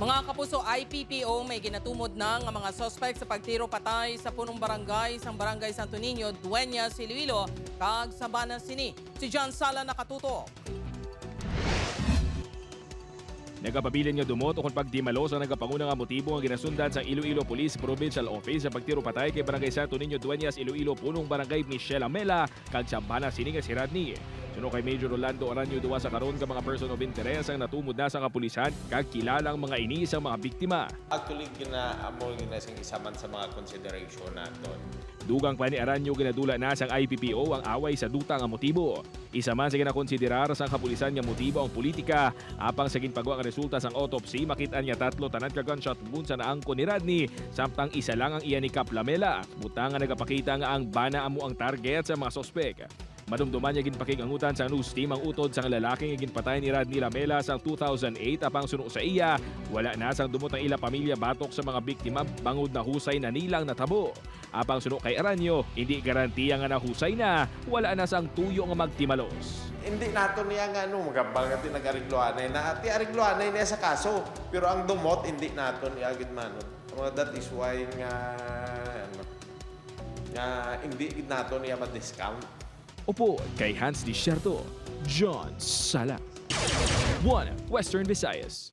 Mga kapuso, IPPO may ginatumod ng mga suspect sa pagtiro patay sa punong barangay sa barangay Santo Niño, Dueñas, Iloilo, kag Sabana Sini. Si John Sala nakatuto. Nagapabilin nga dumot kung pagdimalo sa nagapanguna nga motibo ang ginasundan sa Iloilo Police Provincial Office sa pagtiro patay kay Barangay Santo Niño Dueñas Iloilo punong Barangay Michelle Amela kag Sambana sini nga si Radney. Suno kay Major Rolando Aranyo duwa sa karon ka mga person of interest ang natumod na sa kapulisan kag kilalang mga ini sa mga biktima. Actually, ginaamo ginasing isa man sa mga consideration naton. Dugang pa ni Aranyo ginadula na sang IPPO ang away sa duta nga motibo. Isa man sa ginakonsiderar sa kapulisan nga motibo ang politika apang sa ginpagawa nga resulta sang autopsy makit-an niya tatlo tanan ka gunshot wound sa naangko ni Radney samtang isa lang ang iya ni Cap Lamela. Butang nga nagapakita nga ang bana amo ang target sa mga sospek. Madumduman niya ginpakigangutan sa news team ang utod sa lalaking ginpatay ni Radney Lamela sa 2008 apang suno sa iya. Wala na sang dumot ang ila pamilya batok sa mga biktima bangod na husay na nilang natabo. Apang suno kay Aranyo, hindi garantiya nga nahusay na, wala na sang tuyo nga magtimalos. Hindi nato niya nga ano, magabal nga tinag-arigloanay na ati arigloanay niya sa kaso. Pero ang dumot, hindi nato niya agad manot. Mga that is why nga, ano, nga hindi nato niya ma-discount. Opo, kay Hans Disherto, John Sala. 1. Western Visayas.